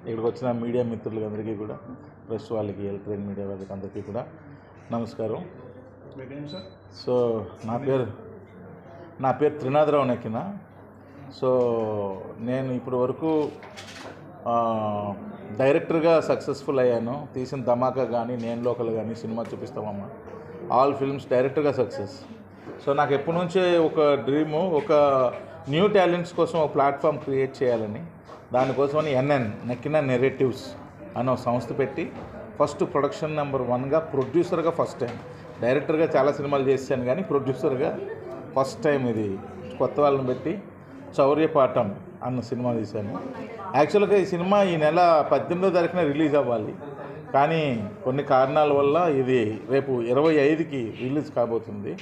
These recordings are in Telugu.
ఇక్కడికి వచ్చిన మీడియా మిత్రులందరికీ కూడా ప్రెస్ వాళ్ళకి ఎలక్ట్రానిక్ మీడియా వాళ్ళకి అందరికీ కూడా నమస్కారం. సో నా పేరు నా పేరు త్రినాథరావు నెక్కిన. సో నేను ఇప్పటి వరకు డైరెక్టర్గా సక్సెస్ఫుల్ అయ్యాను. తీసిన ధమాకా కానీ నేను లోకల్ కానీ సినిమా చూపిస్తామమ్మా. ఆల్ ఫిల్మ్స్ డైరెక్టర్గా సక్సెస్. సో నాకు ఎప్పటి నుంచే ఒక డ్రీము ఒక న్యూ టాలెంట్స్ కోసం ఒక ప్లాట్ఫామ్ క్రియేట్ చేయాలని. దానికోసమని ఎన్ఎన్ నక్కిన నెరేటివ్స్ అనే ఒక సంస్థ పెట్టి ఫస్ట్ ప్రొడక్షన్ నెంబర్ వన్గా ప్రొడ్యూసర్గా ఫస్ట్ టైం. డైరెక్టర్గా చాలా సినిమాలు చేశాను కానీ ప్రొడ్యూసర్గా ఫస్ట్ టైం ఇది. కొత్త వాళ్ళని పెట్టి చౌర్యపాఠం అన్న సినిమా తీశాను. యాక్చువల్గా ఈ సినిమా ఈ నెల పద్దెనిమిదో తారీఖున రిలీజ్ అవ్వాలి. కానీ కొన్ని కారణాల వల్ల ఇది రేపు ఇరవై ఐదుకి రిలీజ్ కాబోతుంది.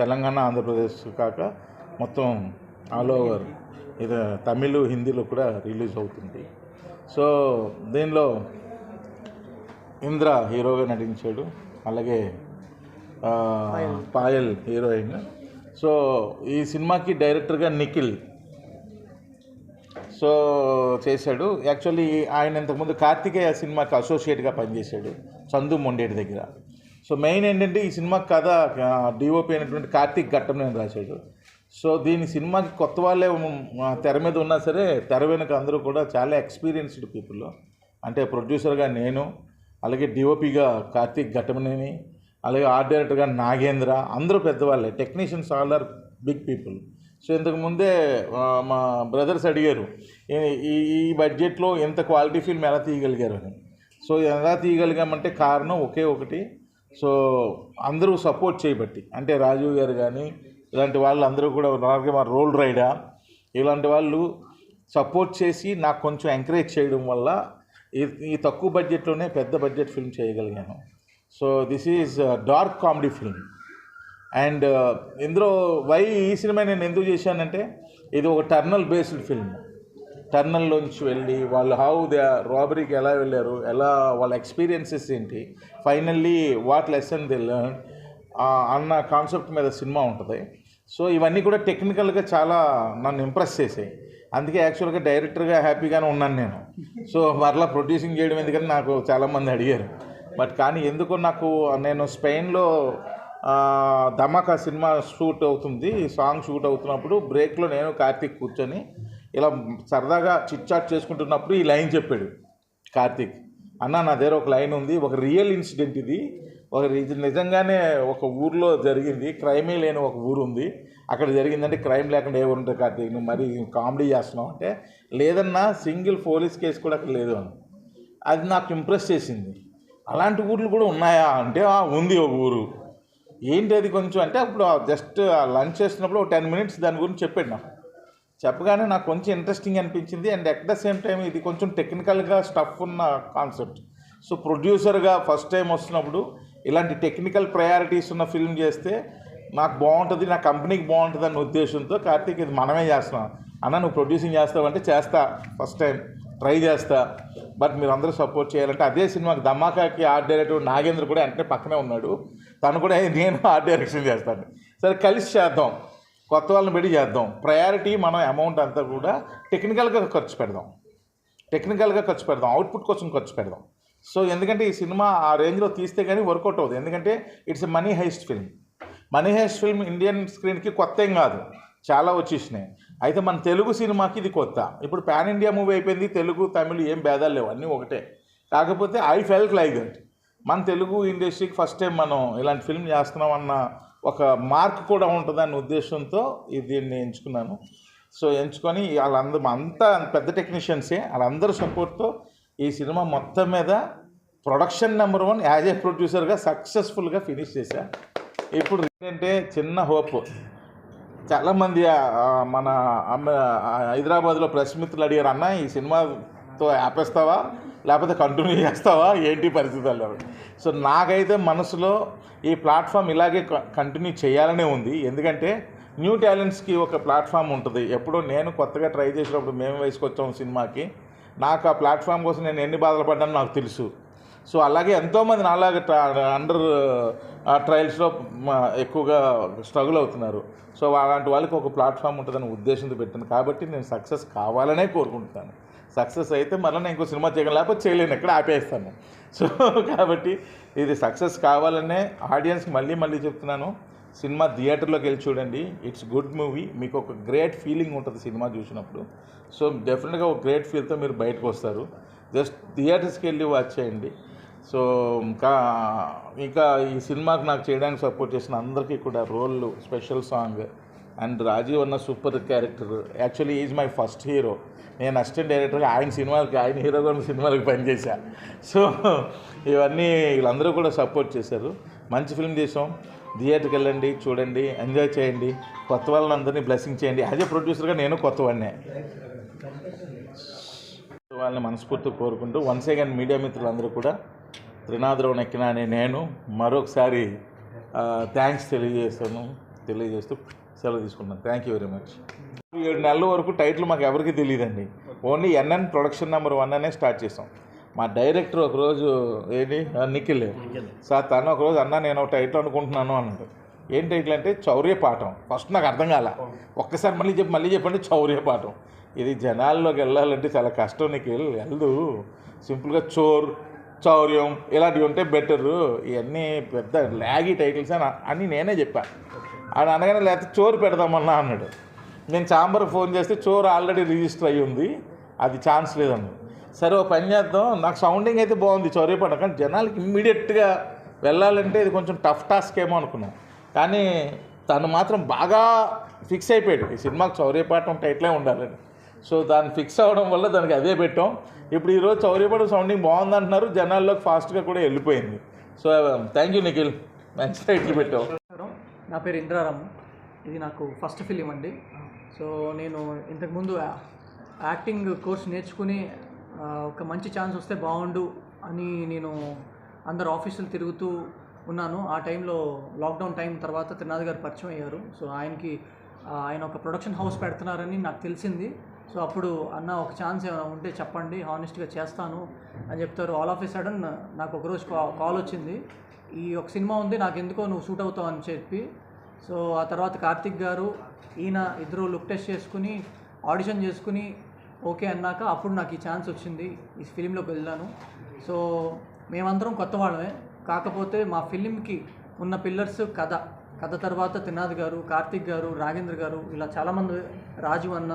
తెలంగాణ ఆంధ్రప్రదేశ్ కాక మొత్తం ఆల్ ఓవర్ ఇది తమిళ్ హిందీలో కూడా రిలీజ్ అవుతుంది. సో దీనిలో ఇంద్ర హీరోగా నటించాడు. అలాగే పాయల్. హీరోయిన్. సో ఈ సినిమాకి డైరెక్టర్గా నిఖిల్. సో చేశాడు. యాక్చువల్లీ ఆయన ఇంతకుముందు కార్తికేయ సినిమాకి అసోసియేట్గా పనిచేశాడు చందు మొండేటి దగ్గర. సో మెయిన్ ఏంటంటే ఈ సినిమా కథ డిఓపి అయినటువంటి కార్తీక్ ఘట్టంనేని రాశాడు. సో దీని సినిమాకి కొత్త వాళ్ళే తెర మీద ఉన్నా సరే తెర వెనుక అందరూ కూడా చాలా ఎక్స్పీరియన్స్డ్ పీపుల్ అంటే ప్రొడ్యూసర్గా నేను అలాగే డిఓపిగా కార్తీక్ ఘటమనేని అలాగే ఆర్ట్ డైరెక్టర్గా నాగేంద్ర అందరూ పెద్దవాళ్ళే. Technicians all are big people so ఇంతకు ముందే మా బ్రదర్స్ అడిగారు ఈ- ఈ ఈ బడ్జెట్లో ఎంత క్వాలిటీ ఫిల్మ్ ఎలా తీయగలిగారు? అని. సో ఎలా తీయగలిగామంటే కారణం ఒకే ఒకటి. సో అందరూ సపోర్ట్ చేయబట్టి అంటే రాజీవ్ గారు కానీ ఇలాంటి వాళ్ళు అందరూ కూడా అలాగే మా రోల్ రైడా. ఇలాంటి వాళ్ళు సపోర్ట్ చేసి నాకు కొంచెం ఎంకరేజ్ చేయడం వల్ల ఈ ఈ తక్కువ బడ్జెట్లోనే పెద్ద బడ్జెట్ ఫిల్మ్ చేయగలిగాను. So this is dark comedy film. And ఇందులో వై ఈ సినిమా నేను ఎందుకు చేశానంటే ఇది ఒక టర్నల్ బేస్డ్ ఫిల్మ్. టర్నల్లోంచి వెళ్ళి వాళ్ళు హౌ దే రాబరీకి ఎలా వెళ్ళారు ఎలా వాళ్ళ ఎక్స్పీరియన్సెస్ ఏంటి finally what lesson they learn అన్న కాన్సెప్ట్ మీద సినిమా ఉంటుంది. సో ఇవన్నీ కూడా టెక్నికల్గా చాలా నన్ను ఇంప్రెస్ చేసాయి. అందుకే యాక్చువల్గా డైరెక్టర్గా హ్యాపీగానే ఉన్నాను నేను. సో మరలా ప్రొడ్యూసింగ్ చేయడం ఎందుకని నాకు చాలామంది అడిగారు. బట్ కానీ ఎందుకో నాకు నేను స్పెయిన్లో ఆ, ధమాకా సినిమా షూట్ అవుతుంది సాంగ్ షూట్ అవుతున్నప్పుడు బ్రేక్లో నేను కార్తీక్ కూర్చొని ఇలా సరదాగా చిట్ చాట్ చేసుకుంటున్నప్పుడు ఈ లైన్ చెప్పాడు కార్తీక్. అన్న నా దగ్గర ఒక లైన్ ఉంది ఒక రియల్ ఇన్సిడెంట్ ఇది. ఒక ఇది నిజంగానే ఒక ఊర్లో జరిగింది. క్రైమే లేని ఒక ఊరు ఉంది. అక్కడ జరిగిందంటే క్రైమ్ లేకుండా ఏ ఉంటుంది కార్తీక్? నువ్వు మరి కామెడీ చేస్తున్నావు అంటే లేదన్నా సింగిల్ పోలీస్ కేసు కూడా అక్కడ లేదు అని. అది నాకు ఇంప్రెస్ చేసింది. అలాంటి ఊర్లు కూడా ఉన్నాయా అంటే ఉంది ఒక ఊరు. ఏంటి అది కొంచెం అంటే అప్పుడు జస్ట్ లంచ్ చేసినప్పుడు ఒక టెన్ మినిట్స్ దాని గురించి చెప్పాడు నాకు. చెప్పగానే నాకు కొంచెం ఇంట్రెస్టింగ్ అనిపించింది. And at the same time ఇది కొంచెం టెక్నికల్గా స్టఫ్ ఉన్న కాన్సెప్ట్. సో ప్రొడ్యూసర్గా ఫస్ట్ టైం వస్తున్నప్పుడు ఇలాంటి టెక్నికల్ ప్రయారిటీస్ ఉన్న ఫిల్మ్ చేస్తే నాకు బాగుంటుంది నా కంపెనీకి బాగుంటుంది అన్న ఉద్దేశంతో కార్తీక్ ఇది మనమే చేస్తున్నాం. అన్న నువ్వు ప్రొడ్యూసింగ్ చేస్తావంటే చేస్తా ఫస్ట్ టైం ట్రై చేస్తా. బట్ మీరు అందరూ సపోర్ట్ చేయాలంటే అదే సినిమాకి ధమాకాకి ఆర్ట్ డైరెక్టర్ నాగేంద్ర కూడా వెంటనే పక్కనే ఉన్నాడు. తను కూడా నేను ఆర్ట్ డైరెక్షన్ చేస్తాను. సరే కలిసి చేద్దాం. కొత్త వాళ్ళని పెట్టి చేద్దాం. ప్రయారిటీ మనం అమౌంట్ అంతా కూడా టెక్నికల్గా ఖర్చు పెడదాం. టెక్నికల్గా ఖర్చు పెడదాం. అవుట్పుట్ కోసం ఖర్చు పెడదాం. సో ఎందుకంటే ఈ సినిమా ఆ రేంజ్లో తీస్తే కానీ వర్కౌట్ అవుతుంది ఎందుకంటే it's a money heist film. Money heist film Indian స్క్రీన్కి కొత్త ఏం కాదు. చాలా వచ్చేసినాయి. అయితే మన తెలుగు సినిమాకి ఇది కొత్త. ఇప్పుడు పాన్ ఇండియా మూవీ అయిపోయింది. తెలుగు తమిళ్ ఏం భేదాలు లేవు. అన్నీ ఒకటే. కాకపోతే ఐ ఫెల్ట్ లైక్ దట్. మన తెలుగు ఇండస్ట్రీకి ఫస్ట్ టైం మనం ఇలాంటి ఫిల్మ్ చేస్తున్నాం అన్న ఒక మార్క్ కూడా ఉంటుందన్న ఉద్దేశంతో ఇది దీన్ని ఎంచుకున్నాను. సో ఎంచుకొని వాళ్ళందరూ అంతా పెద్ద టెక్నీషియన్సే. వాళ్ళందరూ సపోర్ట్తో ఈ సినిమా మొత్తం మీద production number one as a ప్రొడ్యూసర్గా సక్సెస్ఫుల్గా ఫినిష్ చేశా. ఇప్పుడు ఏంటంటే చిన్న హోప్. చాలామంది మన హైదరాబాద్లో ప్రెస్ మిత్రులు అడిగారు అన్న ఈ సినిమాతో ఆపేస్తావా? లేకపోతే కంటిన్యూ చేస్తావా? ఏంటి పరిస్థితి? అన్నారు. సో నాకైతే మనసులో ఈ ప్లాట్ఫామ్ ఇలాగే కంటిన్యూ చేయాలనే ఉంది. ఎందుకంటే న్యూ టాలెంట్స్కి ఒక ప్లాట్ఫామ్ ఉంటుంది. ఎప్పుడో నేను కొత్తగా ట్రై చేసినప్పుడు మేము వేసుకొచ్చాం సినిమాకి. నాకు ఆ ప్లాట్ఫామ్ కోసం నేను ఎన్ని బాధలు పడ్డానో నాకు తెలుసు. సో అలాగే ఎంతోమంది నాలాగా అండర్ ట్రయల్స్లో ఎక్కువగా స్ట్రగుల్ అవుతున్నారు. సో అలాంటి వాళ్ళకి ఒక ప్లాట్ఫామ్ ఉంటుందని ఉద్దేశంతో పెట్టాను. కాబట్టి నేను సక్సెస్ కావాలనే కోరుకుంటున్నాను. సక్సెస్ అయితే మళ్ళీ నేను ఇంకో సినిమా చేయగలను లేకపోతే చేయలేను ఎక్కడ ఆపేస్తాను. సో కాబట్టి ఇది సక్సెస్ కావాలనే ఆడియన్స్కి మళ్ళీ మళ్ళీ చెప్తున్నాను. సినిమా థియేటర్లోకి వెళ్ళి చూడండి. ఇట్స్ గుడ్ మూవీ మీకు ఒక గ్రేట్ ఫీలింగ్ ఉంటుంది సినిమా చూసినప్పుడు. సో డెఫినెట్గా ఒక గ్రేట్ ఫీల్తో మీరు బయటకు వస్తారు. జస్ట్ థియేటర్స్కి వెళ్ళి వాచ్ చేయండి. సో ఇంకా ఇంకా ఈ సినిమాకి నాకు చేయడానికి సపోర్ట్ చేసిన అందరికీ కూడా Roll special song and Rajiv అన్న super character actually is my first hero నేను అసిస్టెంట్ డైరెక్టర్గా ఆయన సినిమాలకి ఆయన హీరోగా ఉన్న సినిమాలకి పనిచేశా. సో ఇవన్నీ వీళ్ళందరూ కూడా సపోర్ట్ చేశారు. మంచి ఫిల్మ్ చేసాం థియేటర్కి వెళ్ళండి చూడండి ఎంజాయ్ చేయండి. కొత్త వాళ్ళని అందరినీ బ్లెస్సింగ్ చేయండి అదే ప్రొడ్యూసర్గా నేను కొత్త వాడినే వాళ్ళని మనస్ఫూర్తిగా కోరుకుంటూ వన్స్ అగైన్ మీడియా మిత్రులందరూ కూడా త్రినాథరావు నెక్కిన అనే నేను. మరొకసారి థ్యాంక్స్ తెలియజేస్తాను. తెలియజేస్తూ సెలవు తీసుకుంటాను థ్యాంక్ యూ వెరీ మచ్. ఏడు నెలల వరకు టైటిల్ మాకు ఎవరికి తెలియదండి. Only NN production number one అనే స్టార్ట్ చేసాం మా డైరెక్టర్ ఒకరోజు ఏంటి? నిఖిల్. సార్ తను ఒకరోజు అన్న నేను ఒక టైటిల్ అనుకుంటున్నాను అన్నాడు. ఏం టైటిల్ అంటే చౌర్య పాఠం ఫస్ట్ నాకు అర్థం కాల. ఒక్కసారి మళ్ళీ చెప్పి మళ్ళీ చెప్పండి చౌర్య పాఠం ఇది జనాల్లోకి వెళ్ళాలంటే చాలా కష్టం నీకు వెళ్ళు. వెళ్దు సింపుల్గా చోర్ చౌర్యం ఇలాంటివి ఉంటే బెటరు. ఇవన్నీ పెద్ద ల్యాగీ టైటిల్స్ అని అని నేనే చెప్పాను ఆయన అనగానే లేకపోతే చోరు పెడదామన్నా అన్నాడు. నేను చాంబర్ ఫోన్ చేస్తే చోరు ఆల్రెడీ రిజిస్టర్ అయ్యి ఉంది. అది ఛాన్స్ లేదన్నాడు. సరే ఒక పని చేద్దాం. నాకు సౌండింగ్ అయితే బాగుంది చౌర్య చౌర్యపాఠం కానీ జనాలకి ఇమ్మీడియట్గా వెళ్ళాలంటే ఇది కొంచెం టఫ్ టాస్క్ ఏమో అనుకున్నాం. కానీ తను మాత్రం బాగా ఫిక్స్ అయిపోయాడు. ఈ సినిమాకు చౌర్యపాఠం టైట్లే ఉండాలని. సో దాన్ని ఫిక్స్ అవ్వడం వల్ల దానికి అదే పెట్టాం. ఇప్పుడు ఈరోజు చౌర్యపడ సౌండింగ్ బాగుంది అంటున్నారు జనాల్లోకి ఫాస్ట్గా కూడా వెళ్ళిపోయింది. So thank you Nikhil. మంచి టైటిల్ పెట్టావు. నా పేరు ఇంద్రారామ్. ఇది నాకు ఫస్ట్ ఫిలిం అండి. సో నేను ఇంతకుముందు యాక్టింగ్ కోర్స్ నేర్చుకుని ఒక మంచి ఛాన్స్ వస్తే బాగుండు అని నేను అందరు ఆఫీసులు తిరుగుతూ ఉన్నాను. ఆ టైంలో లాక్డౌన్ టైం తర్వాత త్రినాథ్ గారు పరిచయం అయ్యారు. సో ఆయనకి ఆయన ఒక ప్రొడక్షన్ హౌస్ పెడుతున్నారని నాకు తెలిసింది. సో అప్పుడు అన్న ఒక ఛాన్స్ ఏమైనా ఉంటే చెప్పండి హానెస్ట్గా చేస్తాను అని చెప్తారు. ఆల్ ఆఫ్ ఎ సడన్ నాకు ఒకరోజు కా కాల్ వచ్చింది. ఈ ఒక సినిమా ఉంది నాకు ఎందుకో నువ్వు సూట్ అవుతావు అని చెప్పి. సో ఆ తర్వాత కార్తిక్ గారు ఈయన ఇద్దరు లుక్ టెస్ట్ చేసుకుని ఆడిషన్ చేసుకుని ఓకే అన్నాక అప్పుడు నాకు ఈ ఛాన్స్ వచ్చింది. ఈ ఫిలింలోకి వెళ్ళాను. సో మేమందరం కొత్త వాళ్ళమే. కాకపోతే మా ఫిలింకి ఉన్న పిల్లర్స్ కథ కథ తర్వాత త్రినాథ్ గారు కార్తిక్ గారు రాగేంద్ర గారు ఇలా చాలామంది రాజు అన్న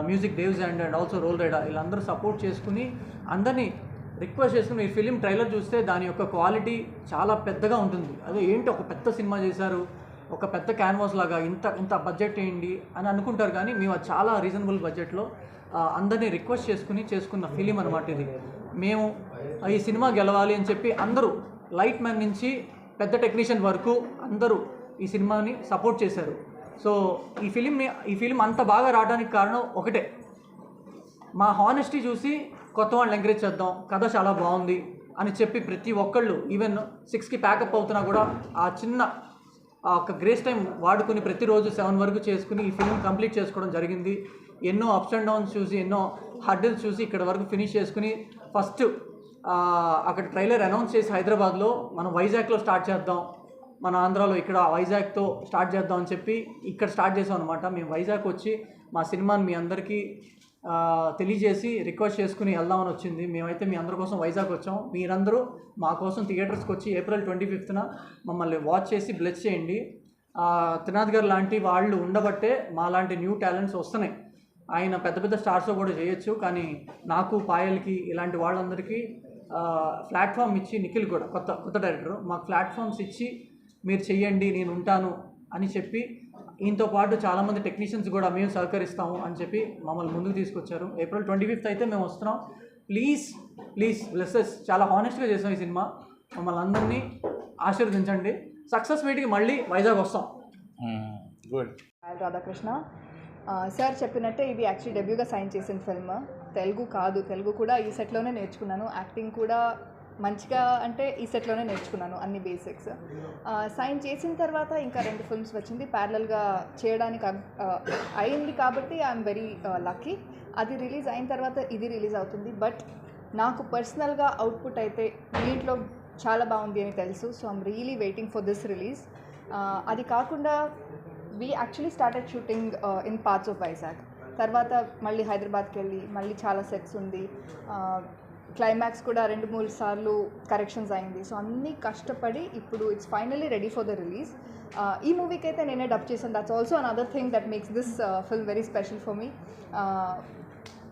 music డేవ్స్ and and also Roll Rida వీళ్ళందరూ సపోర్ట్ చేసుకుని అందరినీ రిక్వెస్ట్ చేసుకుని ఈ ఫిలిం ట్రైలర్ చూస్తే దాని యొక్క క్వాలిటీ చాలా పెద్దగా ఉంటుంది. అదే ఏంటి ఒక పెద్ద సినిమా చేశారు? ఒక పెద్ద క్యాన్వాస్ లాగా ఇంత ఇంత బడ్జెట్ ఏంటి? అని అనుకుంటారు కానీ మేము చాలా రీజనబుల్ బడ్జెట్లో అందరినీ రిక్వెస్ట్ చేసుకుని చేసుకున్న ఫిలిం అనమాట ఇది. మేము ఈ సినిమా గెలవాలి అని చెప్పి అందరూ లైట్ మ్యాన్ నుంచి పెద్ద టెక్నీషియన్ వరకు అందరూ ఈ సినిమాని సపోర్ట్ చేశారు. సో ఈ ఫిలింని ఈ ఫిలిం అంత బాగా రావడానికి కారణం ఒకటే. మా హానెస్టీ చూసి కొత్త వాళ్ళని ఎంకరేజ్ చేద్దాం కథ చాలా బాగుంది అని చెప్పి ప్రతి ఒక్కళ్ళు ఈవెన్ సిక్స్కి ప్యాకప్ అవుతున్నా కూడా ఆ చిన్న ఆ ఒక గ్రేస్ టైం వాడుకుని ప్రతిరోజు సెవెన్ వరకు చేసుకుని ఈ ఫిలిం కంప్లీట్ చేసుకోవడం జరిగింది. ఎన్నో అప్స్ అండ్ డౌన్స్ చూసి ఎన్నో హర్డిల్స్ చూసి ఇక్కడ వరకు ఫినిష్ చేసుకుని ఫస్ట్ అక్కడ ట్రైలర్ అనౌన్స్ చేసి హైదరాబాద్లో మనం వైజాగ్లో స్టార్ట్ చేద్దాం. మన ఆంధ్రాలో ఇక్కడ వైజాగ్తో స్టార్ట్ చేద్దాం అని చెప్పి ఇక్కడ స్టార్ట్ చేసాం అనమాట మేము వైజాగ్ వచ్చి మా సినిమాని మీ అందరికీ తెలియజేసి రిక్వెస్ట్ చేసుకుని వెళ్దామని వచ్చింది. మేమైతే మీ అందరి కోసం వైజాగ్ వచ్చాం. మీరందరూ మా కోసం థియేటర్స్కి వచ్చి ఏప్రిల్ ట్వంటీ ఫిఫ్త్న మమ్మల్ని వాచ్ చేసి బ్లెస్ చేయండి. త్రినాథ్ గారు లాంటి వాళ్ళు ఉండబట్టే మా లాంటి న్యూ టాలెంట్స్ వస్తున్నాయి. ఆయన పెద్ద పెద్ద స్టార్స్ కూడా చేయొచ్చు కానీ నాకు పాయల్కి ఇలాంటి వాళ్ళందరికీ ప్లాట్ఫామ్ ఇచ్చి నిఖిల్ కూడా కొత్త కొత్త డైరెక్టర్ మాకు ప్లాట్ఫామ్స్ ఇచ్చి మీరు చెయ్యండి నేను ఉంటాను అని చెప్పి ఈయనతో పాటు చాలామంది టెక్నీషియన్స్ కూడా మేము సహకరిస్తాము అని చెప్పి మమ్మల్ని ముందుకు తీసుకొచ్చారు. ఏప్రిల్ ట్వంటీ ఫిఫ్త్ అయితే మేము వస్తున్నాం. ప్లీజ్ ప్లీజ్ బ్లెస్సెస్ చాలా హానెస్ట్గా చేసాం ఈ సినిమా. మమ్మల్ని అందరినీ ఆశీర్వదించండి. సక్సెస్ మీట్కి మళ్ళీ వైజాగ్ వస్తాం. గుడ్ హాయ్ రాధాకృష్ణ సార్ చెప్పినట్టే ఇది యాక్చువల్లీ డెబ్యూగా సైన్ చేసిన ఫిల్మ్ తెలుగు కాదు. తెలుగు కూడా ఈ సెట్లోనే నేర్చుకున్నాను. యాక్టింగ్ కూడా మంచిగా అంటే ఈ సెట్లోనే నేర్చుకున్నాను అన్ని బేసిక్స్. సైన్ చేసిన తర్వాత ఇంకా రెండు ఫిల్మ్స్ వచ్చింది. ప్యారలల్గా చేయడానికి అయింది కాబట్టి ఐఎమ్ వెరీ లక్కీ. అది రిలీజ్ అయిన తర్వాత ఇది రిలీజ్ అవుతుంది. బట్ నాకు పర్సనల్గా అవుట్పుట్ అయితే దీంట్లో చాలా బాగుంది అని తెలుసు. So I'm really waiting for this release. అది కాకుండా we actually started shooting in parts of Vizag. తర్వాత మళ్ళీ హైదరాబాద్కి వెళ్ళి మళ్ళీ చాలా సెట్స్ ఉంది. క్లైమాక్స్ కూడా రెండు మూడు సార్లు కరెక్షన్స్ అయింది. సో అన్నీ కష్టపడి ఇప్పుడు it's finally ready for the release ఈ మూవీకి అయితే నేనే డబ్ చేశాను. That's also an other thing that makes this film very special for me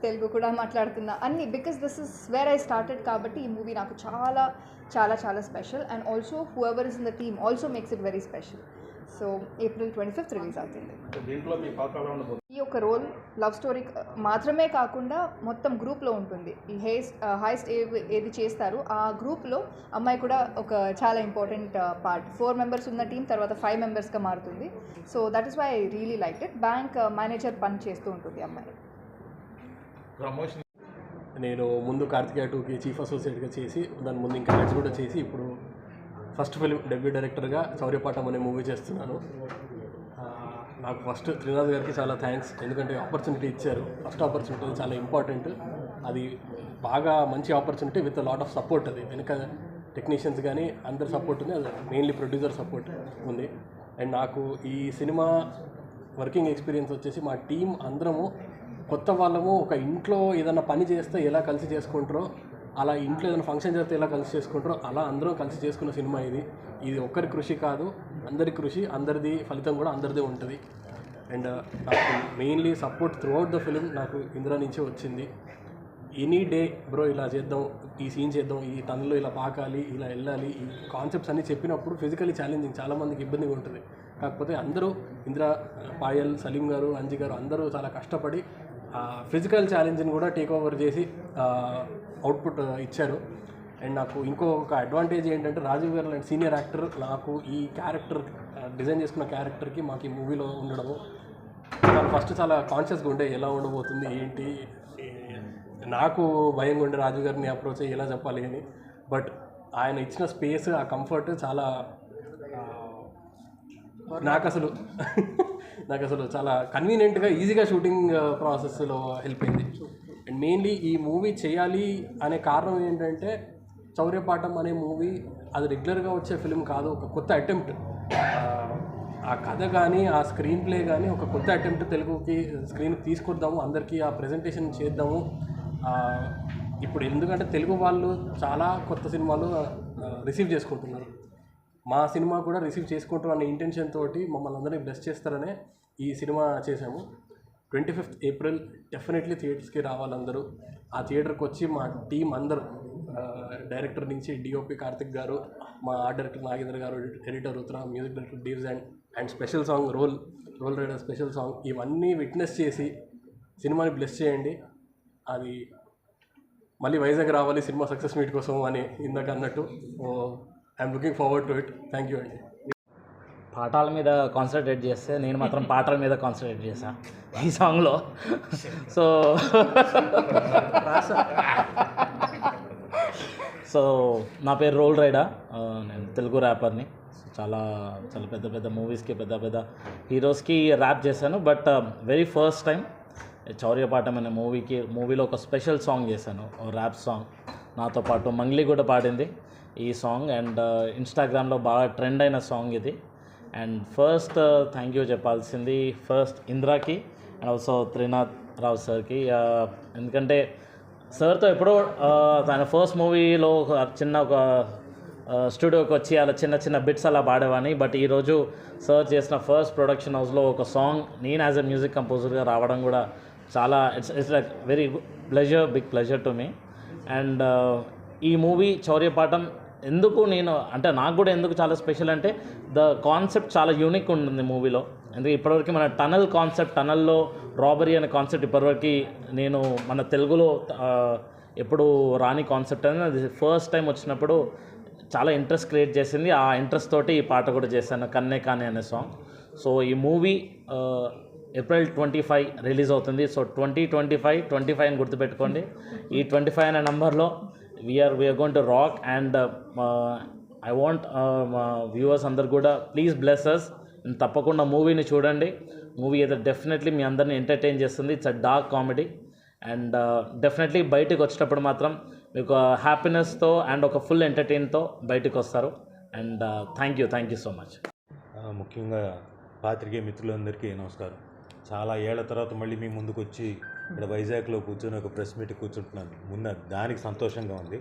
Telugu కూడా మాట్లాడుతున్నా అన్ని because this is where I started కాబట్టి ఈ మూవీ నాకు చాలా చాలా చాలా special and also whoever is in the team also makes it very special so April twenty fifth release అవుతుంది. ఈ యొక్క రోల్ లవ్ స్టోరీ మాత్రమే కాకుండా మొత్తం గ్రూప్లో ఉంటుంది. ఈ హేస్ట్ హైస్ట్ ఏది ఏది చేస్తారు ఆ గ్రూప్లో అమ్మాయి కూడా ఒక చాలా ఇంపార్టెంట్ పార్ట్. ఫోర్ మెంబర్స్ ఉన్న టీం తర్వాత ఫైవ్ మెంబర్స్గా మారుతుంది. So that is why I really like it. Bank manager పని చేస్తూ ఉంటుంది అమ్మాయి. ప్రమోషన్. నేను ముందు కార్తికేయ టూకి చీఫ్ అసోసియేట్గా చేసి దాని ముందు ఇంకా కూడా చేసి ఇప్పుడు ఫస్ట్ ఫిలిం డెబ్యూ డైరెక్టర్గా శౌర్యపాఠం అనే మూవీ చేస్తున్నాను. నాకు ఫస్ట్ త్రినాథ్ గారికి చాలా థ్యాంక్స్ ఎందుకంటే ఆపర్చునిటీ ఇచ్చారు. ఫస్ట్ ఆపర్చునిటీ చాలా ఇంపార్టెంట్ అది బాగా మంచి opportunity with lot of support అది. వెనుక టెక్నీషియన్స్ కానీ అందరి సపోర్ట్ ఉంది. అది మెయిన్లీ ప్రొడ్యూసర్ సపోర్ట్ ఉంది. అండ్ నాకు ఈ సినిమా వర్కింగ్ ఎక్స్పీరియన్స్ వచ్చేసి మా టీం అందరము కొత్త వాళ్ళము ఒక ఇంట్లో ఏదైనా పని చేస్తే ఎలా కలిసి చేసుకుంటారో అలా ఇంట్లో ఏదైనా ఫంక్షన్ చేస్తే ఎలా కలిసి చేసుకుంటారో అలా అందరం కలిసి చేసుకున్న సినిమా ఇది. ఇది ఒక్కరి కృషి కాదు అందరి కృషి అందరిది ఫలితం కూడా అందరిదే ఉంటుంది. అండ్ నాకు mainly support throughout the film నాకు ఇందిరా నుంచే వచ్చింది. ఎనీ డే బ్రో ఇలా చేద్దాం ఈ సీన్ చేద్దాం ఈ టన్లో ఇలా పాకాలి ఇలా వెళ్ళాలి ఈ కాన్సెప్ట్స్ అన్నీ చెప్పినప్పుడు ఫిజికలీ ఛాలెంజింగ్ చాలామందికి ఇబ్బందిగా ఉంటుంది. కాకపోతే అందరూ ఇందిరా పాయల్ సలీం గారు అంజి గారు అందరూ చాలా కష్టపడి ఫిజికల్ ఛాలెంజ్ని కూడా టేక్ ఓవర్ చేసి అవుట్పుట్ uh, ఇచ్చారు. అండ్ నాకు ఇంకొక అడ్వాంటేజ్ ఏంటంటే రాజీవ్ గారు లాంటి సీనియర్ యాక్టర్ నాకు ఈ క్యారెక్టర్ డిజైన్ uh, చేసుకున్న క్యారెక్టర్కి మాకు ఈ మూవీలో ఉండడము చాలా ఫస్ట్ చాలా కాన్షియస్గా ఉండే ఎలా ఉండబోతుంది ఏంటి నాకు భయంగా ఉండే రాజు గారిని అప్రోచ్ అయ్యి ఎలా చెప్పాలి అని. బట్ ఆయన ఇచ్చిన స్పేస్ ఆ కంఫర్ట్ చాలా నాకు అసలు నాకు అసలు చాలా కన్వీనియంట్గా ఈజీగా షూటింగ్ ప్రాసెస్లో హెల్ప్ అయింది. అండ్ మెయిన్లీ ఈ మూవీ చేయాలి అనే కారణం ఏంటంటే చౌర్యపాఠం అనే మూవీ అది రెగ్యులర్గా వచ్చే ఫిలిం కాదు ఒక కొత్త అటెంప్ట్ ఆ కథ కానీ ఆ స్క్రీన్ ప్లే కానీ ఒక కొత్త అటెంప్ట్ తెలుగుకి స్క్రీన్ తీసుకొద్దాము అందరికీ ఆ ప్రజెంటేషన్ చేద్దాము. ఇప్పుడు ఎందుకంటే తెలుగు వాళ్ళు చాలా కొత్త సినిమాలు రిసీవ్ చేసుకుంటున్నారు. మా సినిమా కూడా రిసీవ్ చేసుకుంటాం అనే ఇంటెన్షన్ తోటి మమ్మల్ని అందరినీ బ్లెస్ చేస్తారనే ఈ సినిమా చేశాము. ట్వంటీ ఫిఫ్త్ ఏప్రిల్ డెఫినెట్లీ థియేటర్స్కి రావాలందరూ ఆ థియేటర్కి వచ్చి మా టీం అందరూ డైరెక్టర్ నుంచి డిఓపి కార్తిక్ గారు మా ఆర్ట్ డైరెక్టర్ నాగేంద్ర గారు editor Uttara music director డీవ్స్ and and special song Roll Roll Rida special song ఇవన్నీ విట్నెస్ చేసి సినిమాని బ్లెస్ చేయండి. అది మళ్ళీ వైజాగ్ రావాలి సినిమా సక్సెస్ మీట్ కోసం అని ఇందాక అన్నట్టు. I'm looking forward to it. Thank you అండి. పాఠాల మీద కాన్సన్ట్రేట్ చేస్తే నేను మాత్రం పాటల మీద కాన్సన్ట్రేట్ చేశా ఈ సాంగ్లో సో సో నా పేరు రోల్ రైడా. నేను తెలుగు ర్యాపర్ని చాలా చాలా పెద్ద పెద్ద మూవీస్కి పెద్ద పెద్ద హీరోస్కి ర్యాప్ చేశాను. But very first time Chauryapaatham అనే మూవీకి మూవీలో ఒక స్పెషల్ సాంగ్ చేశాను. ర్యాప్ సాంగ్ నాతో పాటు మంగ్లీ కూడా పాడింది ఈ సాంగ్ అండ్ ఇన్స్టాగ్రామ్లో బాగా ట్రెండ్ అయిన సాంగ్ ఇది. అండ్ ఫస్ట్ థ్యాంక్ యూ చెప్పాల్సింది ఫస్ట్ ఇంద్రాకి అండ్ ఆల్సో త్రినాథ్ రావు సార్కి uh, ఎందుకంటే సార్తో ఎప్పుడో uh, తన ఫస్ట్ మూవీలో ఒక చిన్న ఒక uh, స్టూడియోకి వచ్చి అలా చిన్న చిన్న బిట్స్ అలా పాడేవాని బట్ ఈరోజు సార్ చేసిన ఫస్ట్ ప్రొడక్షన్ హౌస్లో ఒక సాంగ్ నేను యాజ్ ఎ మ్యూజిక్ కంపోజర్గా రావడం కూడా చాలా it's it's like very pleasure big pleasure to me and ఈ మూవీ చౌర్యపాఠం ఎందుకు నేను అంటే నాకు కూడా ఎందుకు చాలా స్పెషల్ అంటే ద కాన్సెప్ట్ చాలా యూనిక్ ఉంటుంది మూవీలో. ఎందుకంటే ఇప్పటివరకు మన టనల్ కాన్సెప్ట్ టనల్లో రాబరీ అనే కాన్సెప్ట్ ఇప్పటివరకు నేను మన తెలుగులో ఎప్పుడు రాని కాన్సెప్ట్ అనేది అది ఫస్ట్ టైం వచ్చినప్పుడు చాలా ఇంట్రెస్ట్ క్రియేట్ చేసింది. ఆ ఇంట్రెస్ట్ తోటి ఈ పాట కూడా చేశాను కన్నే కానే అనే సాంగ్ సో ఈ movie April twenty five release అవుతుంది. So twenty twenty five twenty five అని గుర్తుపెట్టుకోండి. ఈ ట్వంటీ ఫైవ్ అనే నెంబర్లో we're we're going to rock and I want viewers అందరు కూడా ప్లీజ్ బ్లెస్ అస్ తప్పకుండా మూవీని చూడండి. మూవీ అయితే డెఫినెట్లీ మీ అందరిని ఎంటర్టైన్ చేస్తుంది. It's a dark comedy and definitely బయటకు వచ్చేటప్పుడు మాత్రం మీకు హ్యాపీనెస్తో అండ్ ఒక ఫుల్ ఎంటర్టైన్తో బయటకు వస్తారు. And thank you thank you so much ముఖ్యంగా పాత్రికేయ మిత్రులందరికీ నమస్కారం. చాలా ఏళ్ళ తర్వాత మళ్ళీ మీ ముందుకు వచ్చి ఇక్కడ వైజాగ్లో కూర్చొని ఒక ప్రెస్ మీట్ కూర్చుంటున్నాను. ముందు దానికి సంతోషంగా ఉంది.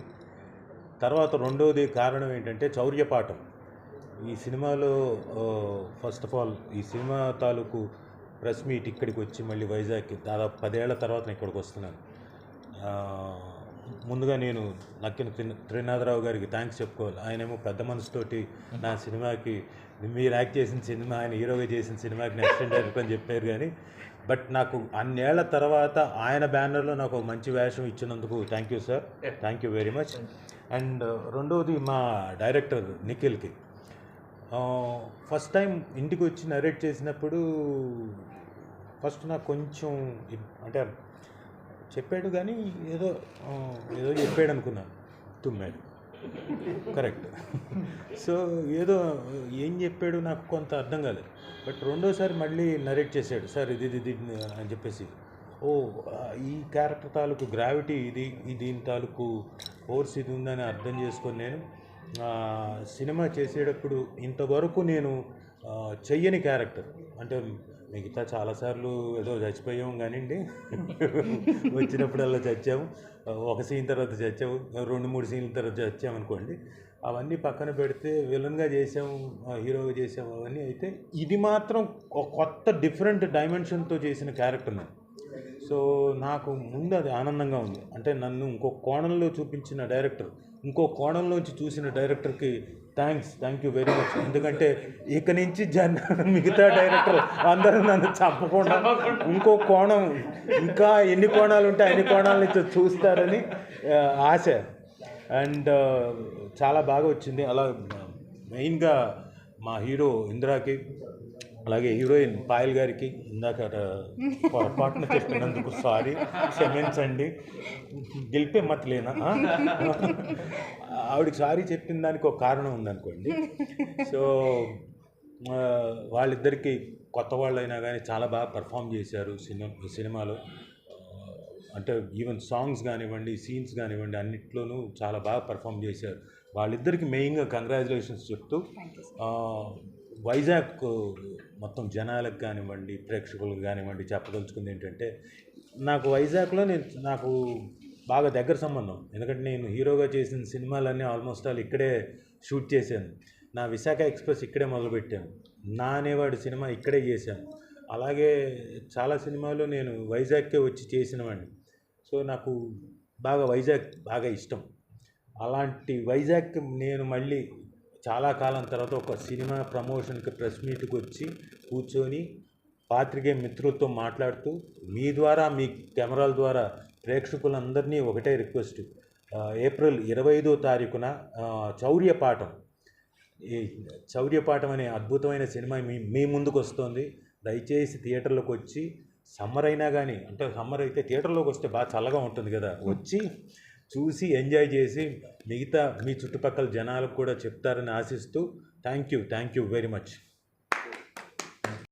తర్వాత రెండవది కారణం ఏంటంటే చౌర్యపాఠం ఈ సినిమాలో ఫస్ట్ ఆఫ్ ఆల్ ఈ సినిమా తాలూకు ప్రెస్ మీట్ ఇక్కడికి వచ్చి మళ్ళీ వైజాగ్కి దాదాపు పదేళ్ళ తర్వాత నేను ఇక్కడికి వస్తున్నాను. ముందుగా నేను నక్కిన త్రి- త్రినాథరావు గారికి థ్యాంక్స్ చెప్పుకోవాలి. ఆయనేమో పెద్ద మనసుతోటి నా సినిమాకి మీరు యాక్ట్ చేసిన సినిమా ఆయన హీరోగా చేసిన సినిమాకి నెక్స్ట్ అని చెప్పారు కానీ బట్ నాకు అన్నేళ్ళ తర్వాత ఆయన బ్యానర్లో నాకు ఒక మంచి వేషం ఇచ్చినందుకు thank you sir thank you very much and రెండవది మా డైరెక్టర్ నిఖిల్కి. ఫస్ట్ టైం ఇంటికి వచ్చి నరేట్ చేసినప్పుడు ఫస్ట్ నాకు కొంచెం అంటే చెప్పాడు కానీ ఏదో ఆ, ఏదో చెప్పాడు అనుకున్నాను తుమ్మాడు. కరెక్ట్. సో ఏదో ఏం చెప్పాడు నాకు కొంత అర్థం కాలేదు. బట్ రెండోసారి మళ్ళీ నరేట్ చేశాడు సార్ ఇది ఇది అని చెప్పేసి. ఓ ఈ క్యారెక్టర్ తాలూకు గ్రావిటీ ఇది ఈ దీని తాలూకు ఫోర్స్ ఇది ఉందని అర్థం చేసుకొని నేను సినిమా చేసేటప్పుడు ఇంతవరకు నేను చెయ్యని క్యారెక్టర్ అంటే మిగతా చాలాసార్లు ఏదో చచ్చిపోయాం కానివ్వండి. వచ్చినప్పుడల్లా చచ్చాము. ఒక సీన్ తర్వాత చచ్చాము. రెండు మూడు సీన్ల తర్వాత చచ్చాము అనుకోండి. అవన్నీ పక్కన పెడితే విలన్గా చేసాము హీరోగా చేసాము అవన్నీ అయితే ఇది మాత్రం ఒక కొత్త డిఫరెంట్ డైమెన్షన్తో చేసిన క్యారెక్టర్ నేను. సో నాకు ముందు అది ఆనందంగా ఉంది. అంటే నన్ను ఇంకో కోణంలో చూపించిన డైరెక్టర్ ఇంకో కోణంలోంచి చూసిన డైరెక్టర్కి thanks thank you very much ఎందుకంటే ఇక నుంచి జన్ మిగతా డైరెక్టర్ అందరూ నన్ను చంపకుండా ఇంకో కోణం ఇంకా ఎన్ని కోణాలు ఉంటే అన్ని కోణాల నుంచి చూస్తారని ఆశ. అండ్ చాలా బాగా వచ్చింది. అలా మెయిన్గా మా హీరో ఇందిరాకి అలాగే హీరోయిన్ పాయల్ గారికి ఇందాక పొరపాటున చెప్పినందుకు సారీ క్షమించండి. గెలిపే మతలేనా? ఆవిడకి సారీ చెప్పిన దానికి ఒక కారణం ఉందనుకోండి. సో వాళ్ళిద్దరికీ కొత్త వాళ్ళైనా కానీ చాలా బాగా పర్ఫామ్ చేశారు సినిమా సినిమాలో. అంటే ఈవెన్ సాంగ్స్ కానివ్వండి సీన్స్ కానివ్వండి అన్నిట్లోనూ చాలా బాగా పర్ఫామ్ చేశారు. వాళ్ళిద్దరికి మెయిన్గా కంగ్రాచులేషన్స్ చెప్తూ వైజాగ్ మొత్తం జనాలకు కానివ్వండి ప్రేక్షకులకు కానివ్వండి చెప్పదలుచుకుంది ఏంటంటే నాకు వైజాగ్లో నేను నాకు బాగా దగ్గర సంబంధం. ఎందుకంటే నేను హీరోగా చేసిన సినిమాలన్నీ ఆల్మోస్ట్ ఆల్ ఇక్కడే షూట్ చేశాను. నా విశాఖ ఎక్స్ప్రెస్ ఇక్కడే మొదలుపెట్టాను. నా అనేవాడు సినిమా ఇక్కడే చేశాను. అలాగే చాలా సినిమాలు నేను వైజాగ్కే వచ్చి చేసినవాడిని. సో నాకు బాగా వైజాగ్ బాగా ఇష్టం. అలాంటి వైజాగ్ నేను మళ్ళీ చాలా కాలం తర్వాత ఒక సినిమా ప్రమోషన్కి ప్రెస్ మీట్కి వచ్చి కూర్చొని పాత్రికేయ మిత్రులతో మాట్లాడుతూ మీ ద్వారా మీ కెమెరాల ద్వారా ప్రేక్షకులందరినీ ఒకటే రిక్వెస్ట్. ఏప్రిల్ ఇరవై ఐదో తారీఖున చౌర్యపాఠం. ఈ చౌర్యపాఠం అనే అద్భుతమైన సినిమా మీ మీ ముందుకు వస్తుంది దయచేసి థియేటర్లోకి వచ్చి సమ్మర్ అయినా కానీ అంటే సమ్మర్ అయితే థియేటర్లోకి వస్తే బాగా చల్లగా ఉంటుంది కదా వచ్చి చూసి ఎంజాయ్ చేసి మిగతా మీ చుట్టుపక్కల జనాలకు కూడా చెప్తారని ఆశిస్తూ thank you thank you very much.